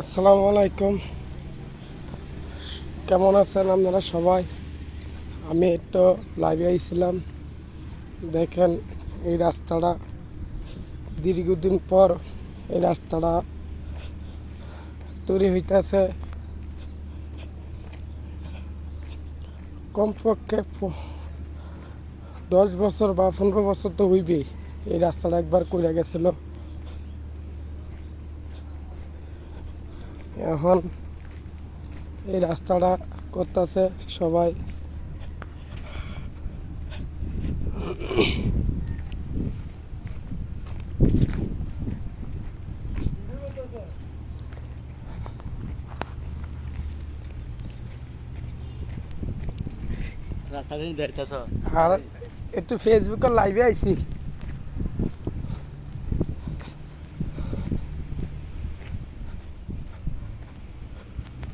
আসসালামু আলাইকুম। কেমন আছেন আপনারা সবাই? আমি একটু লাইভে আইছিলাম। দেখেন, এই রাস্তাটা দীর্ঘদিন পর এই রাস্তাটা তৈরি হইতেছে। কমপক্ষে দশ বছর বা পনেরো বছর তো হইবেই এই রাস্তাটা একবার কইরা গেছিল। এখন এই রাস্তাটা করতেছে সবাই। আর একটু ফেসবুকে লাইভে আইছি।